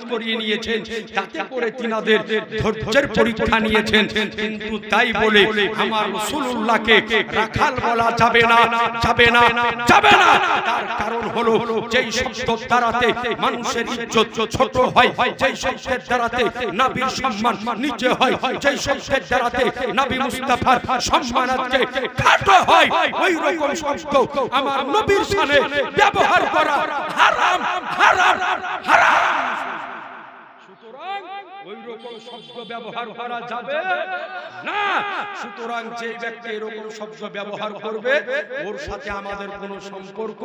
সুন্নত করিয়ে নিয়েছেন তাতে করে তিনাদের ধৈর্যের পরীক্ষা নিয়েছেন। কিন্তু তাই বলে আমার রাসূলুল্লাহকে রাখাল বলা যাবে না যাবে না যাবে না তার কারণ হলো যেই শব্দ দ্বারাতে মানুষের ইজ্জত ছোট হয় যেই শব্দের দ্বারাতে নবীর সম্মান নিচে হয় যেই শব্দের দ্বারাতে নবী মুস্তাফার সম্মান আজকে খাটো হয় ওই রকম শব্দ আমার নবীর সামনে ব্যবহার করা হারাম হারাম হারাম। ওই রকম শব্দ ব্যবহার করা যাবে না। সুতরাং যে ব্যক্তি এরকম শব্দ ব্যবহার করবে ওর সাথে আমাদের কোনো সম্পর্ক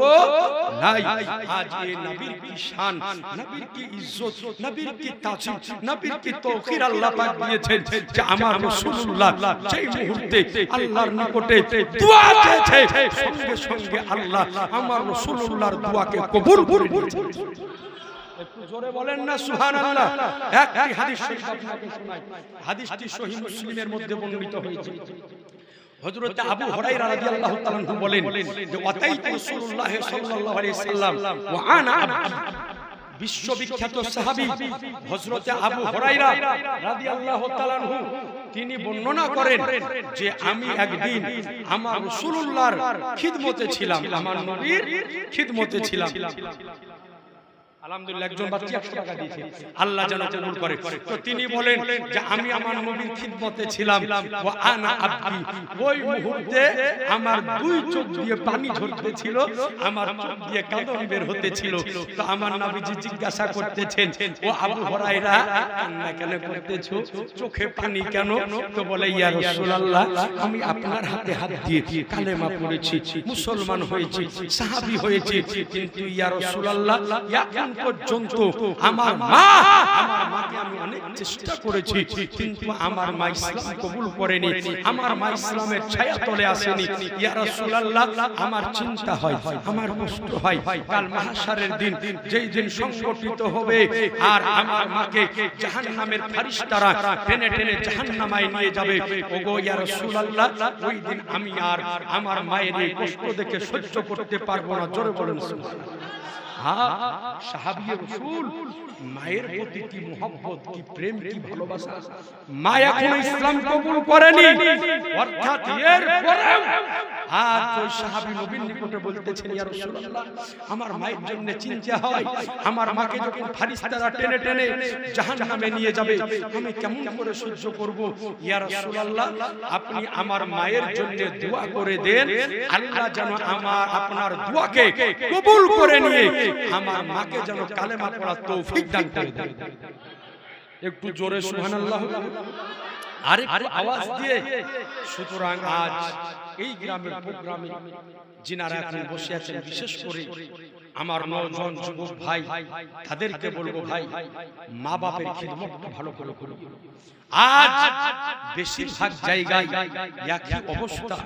নাই। আজ এই নবীর কি শান নবীর কি ইজ্জত নবীর কি তাজিম নবীর কি তৌকির আল্লাহ পাক দিয়েছেন যে আমার রাসূলুল্লাহ মুহূর্তে আল্লাহর নিকটে দোয়া চেয়েছে। সঙ্গে সঙ্গে আল্লাহ আমার রাসূলুল্লাহর দোয়াকে কবুল একটু জোরে বলেন না একটি হাদিস শরীফ আপনাকে শোনাই। হাদিসটি সহিহ মুসলিমের মধ্যে বর্ণিত হয়েছে। হযরত আবু হুরায়রা রাদিয়াল্লাহু তাআলা বলেন যে ওয়াতাইতু রাসূলুল্লাহ সাল্লাল্লাহু আলাইহি সাল্লাম ওয়া আনা বিশ্ববিখ্যাত সাহাবী হযরত আবু হুরায়রা রাদিয়াল্লাহু তাআলা তিনি বর্ণনা করেন যে, আমি একদিন আমার রাসূলুল্লাহর খিদমতে ছিলাম, আমার নবীর খিদমতে ছিলাম। আলহামদুলিল্লাহ একজন বাচ্চা একশো টাকা দিয়েছে। আল্লাহ যেন কবুল করে। তো তিনি বলেন যে আমি আমার নবীর খিদমতে ছিলাম। ও আনা আব্দি। ওই মুহূর্তে আমার দুই চোখ দিয়ে পানি ঝরতে আমার চোখ দিয়ে কাঁদন বের হতে তো আমার নবীজি জিজ্ঞাসা করতেছেন ও আবু হরাইরা কান্না কেন করতেছো? চোখে পানি কেন? তো বলে ইয়া রাসূলুল্লাহ আমি আপনার হাতে হাত দিয়ে কালেমা পড়েছি মুসলমান হয়েছি সাহাবী হয়েছি কিন্তু ইয়া রাসূলুল্লাহ এখন পর্যন্ত আমার মা আমার মাকে আমি অনেক চেষ্টা করেছি কিন্তু আমার মা ইসলাম কবুল করেনি আমার মা ইসলামের ছায়া তলে আসেনি। ইয়া রাসূলুল্লাহ আমার চিন্তা হয় আমার কষ্ট হয়। কাল মাহশারের দিন যেই দিন সংগঠিত হবে আর আমার মাকে জাহান্নামের ফেরেশতারা টেনে টেনে জাহান্নামায় নিয়ে যাবে। ওগো ইয়া রাসূলুল্লাহ ওই দিন আমি আর আমার মায়ের এই কষ্ট দেখে সহ্য করতে পারব না জোরে বলেন সুবহানাল্লাহ। মায়ের প্রতি কি কি প্রেম, কি ভালোবাসা? ইসলাম কবুল করেনি। অর্থাৎ বলতেছেন আমার মায়ের জন্য চিন্তা হয়, আমার মাকে যখন ফেরেশতারা টেনে টেনে জাহান্নামে নিয়ে যাবে, আমি কেমন করে সহ্য করব? ইয়া আপনি আমার মায়ের জন্য দোয়া করে দেন, আল্লাহ যেন আমার, আপনার দোয়াকে কবুল করে নিয়ে আমার মাকে যেন কালেমা পড়ার তৌফিক দান করে দেন একটু জোরে সুবহানাল্লাহ। আরে আওয়াজ দিয়ে। সুতরাং আজ এই গ্রামের প্রোগ্রামে যিনারা এখন বসে আছেন বিশেষ করে আমার নজন যুবক ভাই, তাদেরকে বলব ভাই মা বাপের খিদমতটা ভালো করে করুন আজ বেশিরভাগ জায়গায় একই অবস্থা,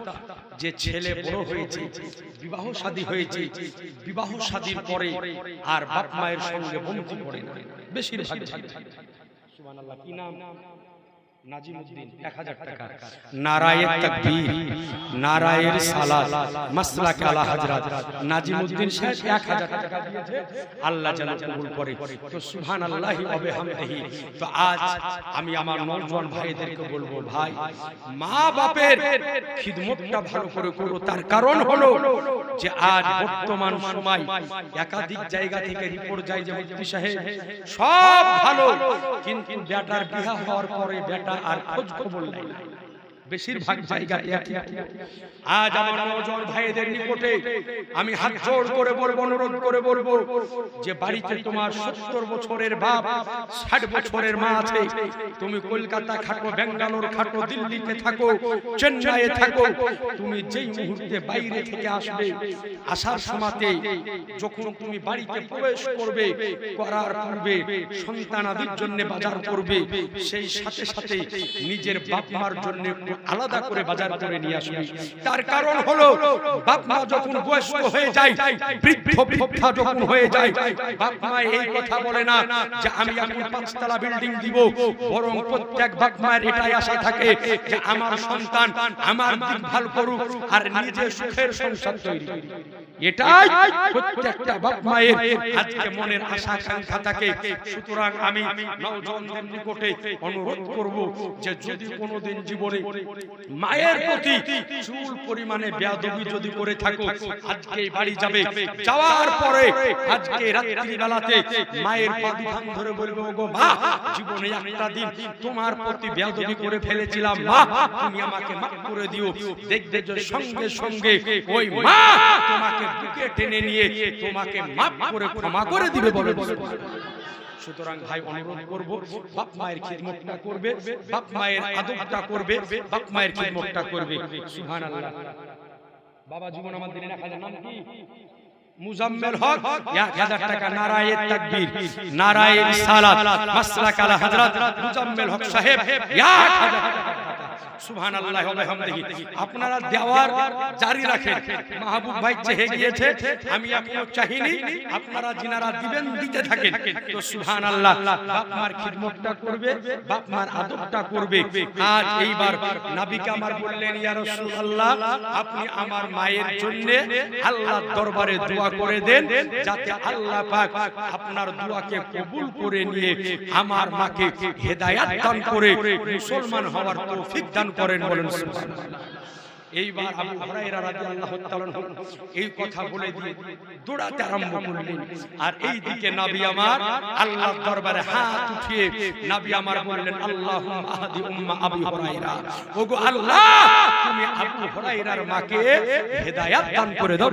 যে ছেলে বড় হয়েছে, বিবাহ শাদী হয়েছে, বিবাহ শাদীর পরে আর বাপ মায়ের সঙ্গে বন্ধু করে না, বেশিরভাগ কি নাম? নাজিমউদ্দিন 1000 টাকা। নারায়ে তাকবীর নারায়ের সালাত মাসলাক আলা হযরত নাজিমউদ্দিন সাহেব 1000 টাকা দিয়েছে। আল্লাহ যেন কবুল করে। তো সুবহানাল্লাহি ওয়া বিহামদিহি। তো আজ আমি আমার নওজোয়ান ভাইদেরকে বলব ভাই মা বাপের খিদমতটা ভালো করে করো। তার কারণ হলো যে আজ বর্তমান সময় একাধিক জায়গা থেকে রিপোর্ট যায় যে মুফতি সাহেব সব ভালো কিন্তু বেটার বিবাহ হওয়ার পরে বেটা আর খোঁজ খবর নাই বেশিরভাগ জায়গায় আজ আমার নজর ভাইদের নিকটে আমি হাত জোড় করে বলব অনুরোধ করে বলব যে বাড়িতে তোমার সত্তর বছরের বাপ ষাট বছরের মা আছে। তুমি কলকাতা খাটো বেঙ্গালোর খাটো দিল্লিতে থাকো চেন্নাইয়ে থাকো। তুমি যেই মুহূর্তে বাইরে থেকে আসবে আসার সময়তে যখন তুমি বাড়িতে প্রবেশ করবে করার পূর্বে সন্তানাদির জন্য বাজার করবে সেই সাথে সাথে নিজের বাপ মার জন্য আলাদা করে বাজার করে নিয়ে আসবি। তার কারণ হলো বাপ মা যখন বয়স্ক হয়ে যায় বৃদ্ধ বৃদ্ধা যখন হয়ে যায় বাপ মা এই কথা বলে না যে আমি এখন পাঁচতলা বিল্ডিং দিব বরং প্রত্যেক বাপ মায়ের এটাই আশা থাকে যে আমার সন্তান আমার দেখভাল করুক আর নিজে সুখের সংসার তৈরি। এটাই প্রত্যেকটা বাপ মায়ের আজকে মনের আশা আকাঙ্ক্ষা থাকে। সুতরাং আমি নওজওয়ানদের নিকটে অনুরোধ করব যে যদি কোনোদিন জীবনে মায়ের প্রতি চুল পরিমাণে বেয়াদবি যদি করে থাকো, আজকে বাড়ি যাবে। যাওয়ার পরে আজকে রাত্রি বেলাতে মায়ের পা দুখান ধরে বলবে, ওগো মা, জীবনে একটা দিন তোমার প্রতি বেয়াদবি করে ফেলেছিলাম। মা, তুমি আমাকে মাফ করে দিও। দেখবে যে সঙ্গে সঙ্গে ওই মা তোমাকে বুকে টেনে নিয়ে তোমাকে মাফ করে ক্ষমা করে দিবে বলে বলে সুতরাং ভাই অনুরোধ করব, বাপ মায়ের খিদমতটা করবে, বাপ মায়ের আদবটা করবে, বাপ মায়ের খিদমতটা করবে। সুবহানাল্লাহ। বাবা জীবন আমার দিনে রাখা নাম কি? মুজাম্মেল হক, এক হাজার টাকা নারায়ে তাকবীর নারায়ে সালাত মাসলাক আলা হযরত মুজাম্মেল হক সাহেব, এক হাজার টাকা। আপনারা দেওয়ার জারি রাখেন। মাহবুব ভাই চেহে গিয়েছে। আমি এখনও চাহিনি। আপনারা যিনারা দিবেন দিতে থাকেন। তো বাপ মার খিদমতটা করবে আদবটা করবে। এইবার নবীকে আমার বললেন ইয়া রাসূলুল্লাহ আপনি আমার মায়ের জন্য আল্লাহর দরবারে দোয়া করে দেন যাতে আল্লাহ পাক আপনার দোয়াকে কবুল করে নিয়ে আমার মাকে হেদায়াত দান করে মুসলমান হওয়ার তৌফিক দান করেন বলেন এইবার আবু হুরায়রা রাদিয়াল্লাহু তাআলা এই কথা বলে দিয়ে দৌড়াতে আরম্ভ করলেন। আর এই দিকে নবী আমার আল্লাহর দরবারে হাত উঠিয়ে নবী আমার বললেন আল্লাহুম্মা আহদি উম্মা আবু হুরায়রা। ওগো আল্লাহ তুমি আবু হুরায়রার মাকে হেদায়েত দান করে দাও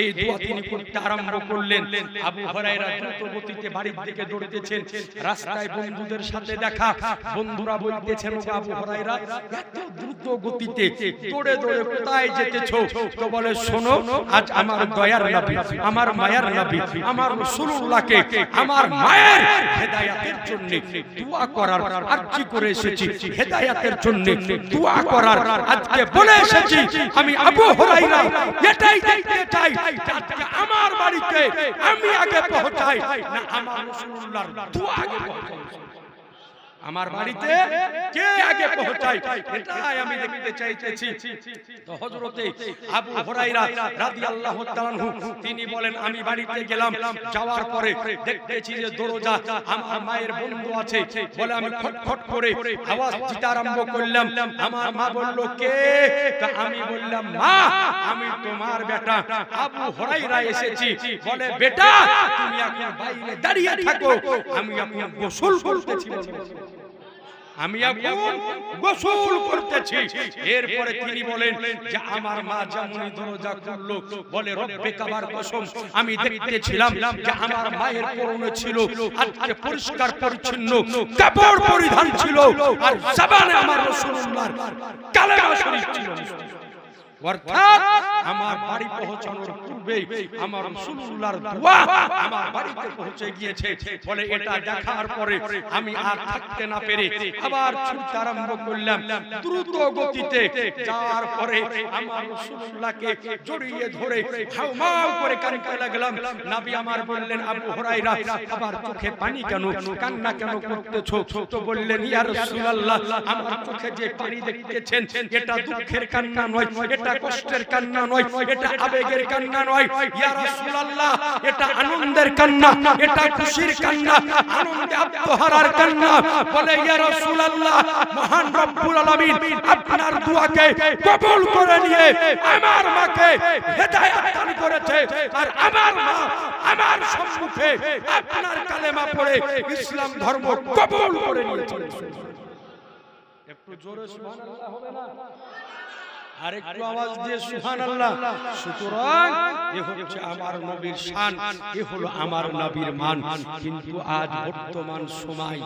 এই দোয়া তিনি করতে আরম্ভ করলেন। আবু হুরায়রা দ্রুত গতিতে বাড়ির দিকে দৌড়তেছেন রাস্তায় বন্ধুদের সাথে দেখা। বন্ধুরা বলতেছেন আবু হুরায়রা, এত দ্রুত গতিতে দৌড়ে দৌড়ে কোথায় যেতেছো? তো বলে, শোনো, আজ আমার দয়ার নবী, আমার মায়ার নবী, আমার রাসূলুল্লাহকে, আমার মায়ের হেদায়েতের জন্য দোয়া করার আরজি করে এসেছি। হেদায়েতের জন্য দোয়া করার আজকে বলে এসেছি। আমি আবু হুরায়রা এটাই দেখতে চাই। আজকে আমার বাড়িতে আমি আগে পৌঁছাই না আমার রাসূলুল্লাহর দোয়া আগে পৌঁছাই আমার বাড়িতে কে আগে পৌঁছায়? এটাই আমি দেখতে চাইতেছি। তো হযরতে আবু হুরায়রা রাদিয়াল্লাহু তাআলা তিনি বলেন আমি বাড়িতে গেলাম যাওয়ার পরে দেখতেছি যে দরজা আমার মায়ের বন্ধু আছে। বলে আমি খটখট করে আওয়াজ দিতে আরম্ভ করলাম। আমার মা বলল কে? তা আমি বললাম মা আমি তোমার বেটা। আবু হুরায়রা এসেছি। বলে বেটা তুমি এখন বাইরে দাঁড়িয়ে থাকো। আমি এখন গোসল করতেছি। আমি এখন গোসল করতেছি। এরপরে তিনি বলেন যে আমার মা যেমনই দরজা খুললো বলে রব্বে কাবার কসম আমি দেখতেছিলাম যে আমার মায়ের পরনে ছিল আজকে পরিষ্কার পরিচ্ছন্ন কাপড় পরিধান ছিল আর জবানে আমার রাসূলুল্লাহর কালেমা শরীফ ছিল। অর্থাৎ আমার বাড়ি পৌঁছানোর পূর্বে আমার রাসূলুল্লাহর দোয়া আমার বাড়িতে পৌঁছে গিয়েছে। বলে এটা দেখার পরে আমি আর থাকতে না পেরে আবার ছুটতে আরম্ভ করলাম। দ্রুত গতিতে যাওয়ার পরে আমার রাসূলুল্লাহকে জড়িয়ে ধরে হাউমাউ করে কাঁদতে লাগলাম। নবী আমার বললেন আবু হুরায়রা আবার চোখে পানি কেন কান্না কেন করতেছো? তো বললেন ইয়া রাসূলুল্লাহ আমার চোখে যে পানি দেখতেছেন এটা দুঃখের কান্না নয় এটা কষ্টের কান্না নয়, এটা আবেগের কান্না নয়। ইয়া রাসূলুল্লাহ, এটা আনন্দের কান্না, এটা খুশির কান্না, আনন্দে আত্মহারার আপনার দোয়াকে কবুল করে নিয়ে আমার মাকে হেদায়েত করেছে। আর আমার মা আমার সম্মুখে আপনার কালেমা পড়ে ইসলাম ধর্ম কবুল করে নিয়েছে। একটু জোরে সুবহানাল্লাহ হবে না? আর একটু আওয়াজ দিয়ে সুবহানাল্লাহ। সুতরাং এ হচ্ছে আমার নবীর শান এ হলো আমার নবীর মান। কিন্তু আজ বর্তমান সময়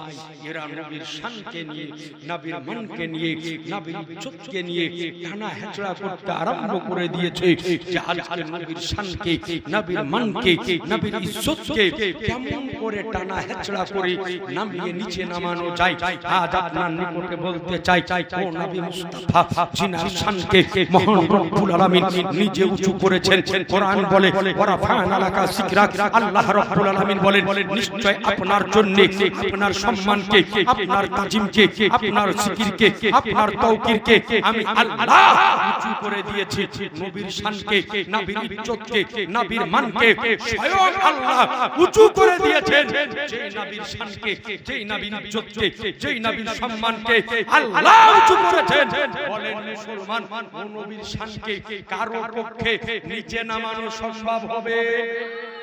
এরা নবীর শানকে নিয়ে নবীর মানকে নিয়ে নবীর ইজ্জতকে নিয়ে টানা হেচড়া করতে আরম্ভ করে দিয়েছে যে আজকে নবীর শানকে নবীর মানকে নবীর ইজ্জতকে কেমন করে টানা হেচড়া করে নামিয়ে নিচে নামানো যায়। আজ আপনার নিকটে বলতে চাই ও নবী মুস্তাফা জিনার শানকে মহান রব্বুল আলামিন নিজে উঁচু করেছেন। কোরআন বলে ওরা ফান আলাকা সিকরাক আল্লাহ রব্বুল আলামিন বলেন নিশ্চয় আপনার জন্য আপনার সম্মানকে আপনার তাজিমকে আপনার সিকিরকে আপনার তৌকিরকে আমি আল্লাহ উঁচু করে দিয়েছি। নবীর শানকে নবীর ইজ্জতকে নবীর মানকে স্বয়ং আল্লাহ উঁচু করে দিয়েছেন। যেই নবীর শানকে যেই নবীর ইজ্জতকে যেই নবীর সম্মানকে আল্লাহ উঁচু করেছেন। বলেন মুসলমান নবীর শানকে কারও পক্ষে নিচে নামানো সম্ভব হবে?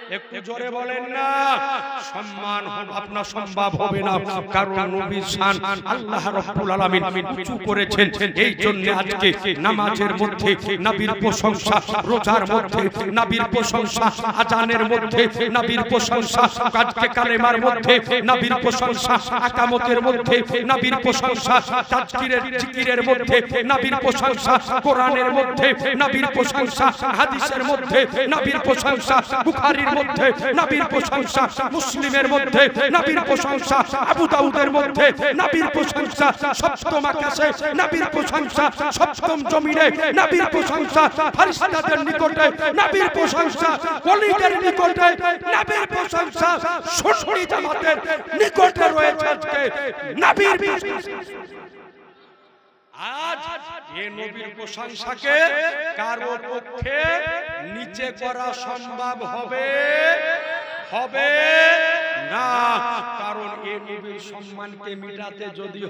একটু জোরে বলেন না। সম্মান আপনার সম্ভব হবে না। কারণ নবীর শান আল্লাহ রাব্বুল আলামিন উঁচু করেছেন। এই জন্য আজকে নামাজের মধ্যে নবীর প্রশংসা রোজার মধ্যে নবীর প্রশংসা আজানের মধ্যে নবীর প্রশংসা আজকে কালেমার মধ্যে নবীর প্রশংসা আকামতের মধ্যে নবীর প্রশংসা তাজকিরের জিকিরের মধ্যে নবীর প্রশংসা কোরআনের মধ্যে নবীর প্রশংসা হাদিসের মধ্যে নবীর প্রশংসা বুখারীর মধ্যে, নবীর প্রশংসা, মুসলিমের মধ্যে, নবীর প্রশংসা, আবু দাউদের মধ্যে, নবীর প্রশংসা, সপ্তম আকাশে, নবীর প্রশংসা, সপ্তম জমিনে, নবীর প্রশংসা ফেরেশতাদের নিকটে, নবীর প্রশংসা, ওলিদের নিকটে, নবীর প্রশংসা সুন্নি জামাতের নিকটে রয়েছে আজকে, নবীর প্রশংসা। আজ এ নবীর প্রশংসাকে কারও পক্ষে নিচে করা সম্ভব হবে? হবে না। মিটাতে যদি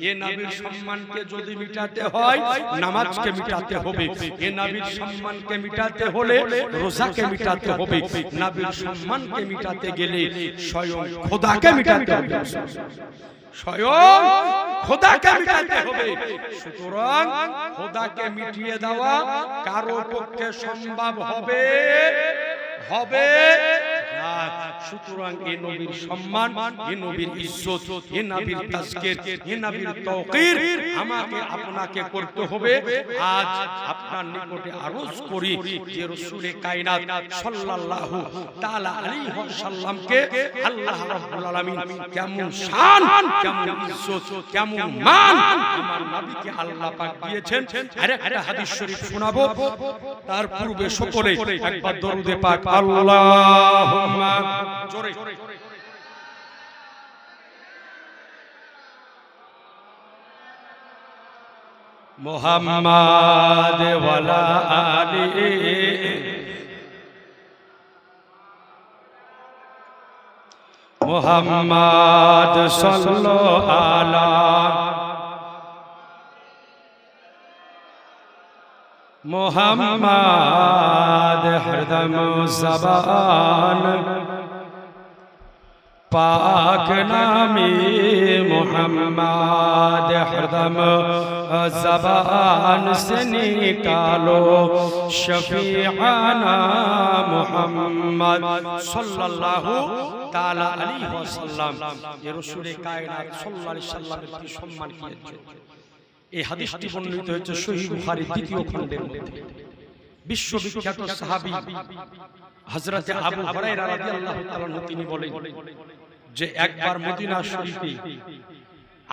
এ যদি মিটাতে হয়, নামাজকে মিটাতে হবে। এ নবীর সম্মানকে মিটাতে হলে স্বয়ং খোদাকে মিটাতে হবে। স্বয়ং খোদাকে মিটাতে হবে। সুতরাং খোদাকে মিটিয়ে দেওয়া কারও পক্ষে সম্ভব হবে। হবে। আল্লাহ আল্লাহ তার পূর্বে সকলে একবার দরুদে পাক আল্লাহুম্মা জোরে। মোহাম্মদ ওয়ালা আলী। মোহাম্মদ সাল্লো আলা মোহাম্মদ হরদম জবান। পাক নামি মোহাম্মদ হরদম জবান সে নিকালো শফিআনা মোহাম্মদ সাল্লাল্লাহু তাআলা আলাইহি ওয়াসাল্লাম। এ রাসূলের কায়নাত সাল্লাল্লাহু আলাইহি ওয়াসাল্লামের কি সম্মান এই হাদিসটি বর্ণিত হয়েছে সহিহ বুখারীর দ্বিতীয় খণ্ডের মধ্যে। বিশ্ববিখ্যাত সাহাবী হযরতে আবু হুরায়রা রাদিয়াল্লাহু তাআলা তিনি বলেন যে একবার মদিনা শরীফে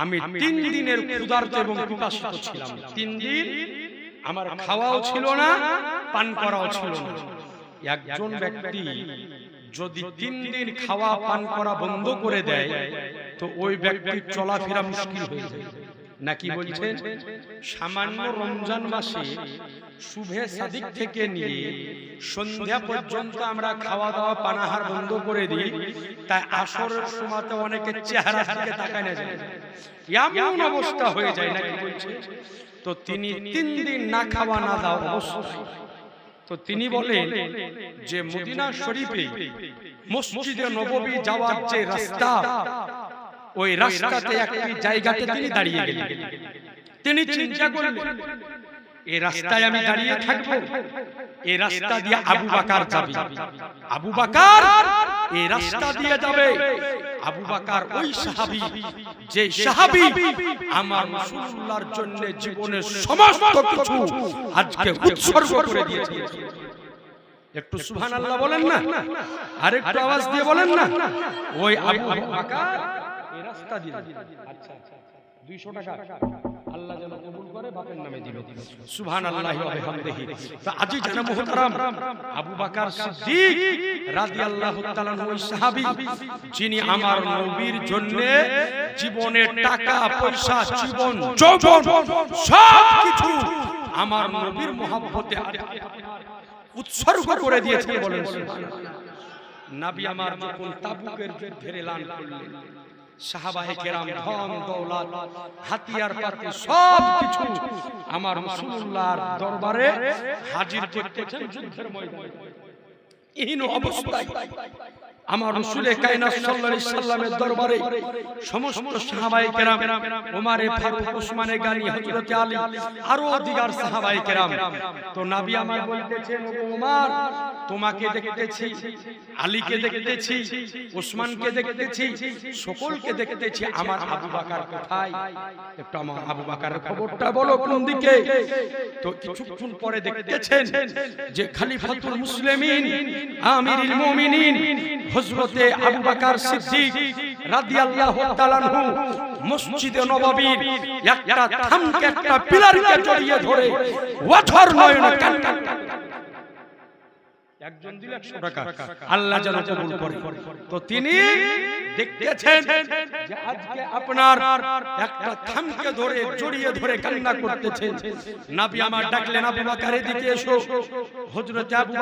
আমি তিন দিনের ক্ষুধার্ত এবং পিপাসিত ছিলাম। তিন দিন আমার খাওয়াও ছিল না পান করাও ছিল না। একজন ব্যক্তি যদি তিন দিন খাওয়া পান করা বন্ধ করে দেয় তো ওই ব্যক্তির চলাফেরা মুশকিল হয়ে যায়। নাকি বলছেন সামান্য রমজান মাসে শুভে সাদিক থেকে নিয়ে সন্ধ্যা পর্যন্ত আমরা খাওয়া দাওয়া পানাহার বন্ধ করে দিই তাই আসরের সময়তে অনেকের চেহারা দিকে তাকায় না যায়। এমন অবস্থা হয়ে যায় নাকি বলছে তো তিনি তিন দিন না খাওয়া না দাওয়া অবস্থায় তো তিনি বলেন যে মদিনা শরীফে মসজিদে নববী যাওয়ার যে রাস্তা ওই রাস্তাতে একটি জায়গাতে তিনি দাঁড়িয়ে গেলেন। তিনি চিন্তা করলেন এই রাস্তায় আমি দাঁড়িয়ে থাকব? এই রাস্তা দিয়ে আবু বাকার যাবে। আবু বাকার! এই রাস্তা দিয়ে যাবে। আবু বাকার ওই সাহাবী যে সাহাবী আমার রাসূলুল্লাহর জন্য জীবনের সমস্ত কিছু আজকে উৎসর্গ করে দিয়েছে। একটু সুবহানাল্লাহ বলেন না। আরেকটু আওয়াজ দিয়ে বলেন না। ওই আবু বাকার রাস্তা দিয়ে। আচ্ছা আচ্ছা 200 টাকা। আল্লাহ যেন কবুল করে বাপের নামে দিল। বিহামদিহি। তো আজি জানা মুহতারাম আবু বকর সিদ্দিক রাদিয়াল্লাহু তাআলা ওই সাহাবী। যিনি আমার নবীর জন্য জীবনের টাকা পয়সা জীবন যৌবন সব কিছু আমার নবীর মহব্বতে উৎসর্গ করে দিয়েছে বলেন সুবহানাল্লাহ। নবী আমার যখন তাবুকের যুদ্ধের এলান করলেন। সাহাবায়ে কেরাম ধন দৌলত হাতিয়ার পাতি সব কিছু আমার রাসূলুল্লাহর দরবারে হাজির করতেছেন যুদ্ধের ময়দানে। ইহীন অবস্থায়। আমার রসুলে কায়নাত সাল্লাল্লাহু আলাইহি সাল্লামের দরবারে সমস্ত সাহাবায়ে কেরাম ওমরে ফারুক ওসমানে গানি হযরত আলী আরও দিগার সাহাবায়ে কেরাম। তো নবী আমার বলতেছেন ও ওমর তোমাকে দেখতেছি আলীকে দেখতেছি ওসমানকে দেখতেছি সকলকে দেখতেছি আমার আবু বকর কোথায়? একটু আমার আবু বকরের খবরটা বলো কোন দিকে? তো কিছুক্ষণ পরে দেখতেছেন যে খলিফাতুল মুসলিমিন আমিরুল মুমিনিন হযরতে আবু বকর সিদ্দিক রাদিয়াল্লাহু তাআলা আনহু মসজিদে নববীর একটা থামকে একটা পিলারকে জড়িয়ে ধরে ওয়াথর নয়নে কান্না একজন দিল 100 টাকা। আল্লাহ যেন কবুল করে। তো তিনি দেখতেছেন যে আজকে আপনার একটা থামকে ধরে, জড়িয়ে ধরে কান্না করতেছেন। নবী আমার ডাকলেন, আবু বকর, এদিকে এসো। হযরত আবু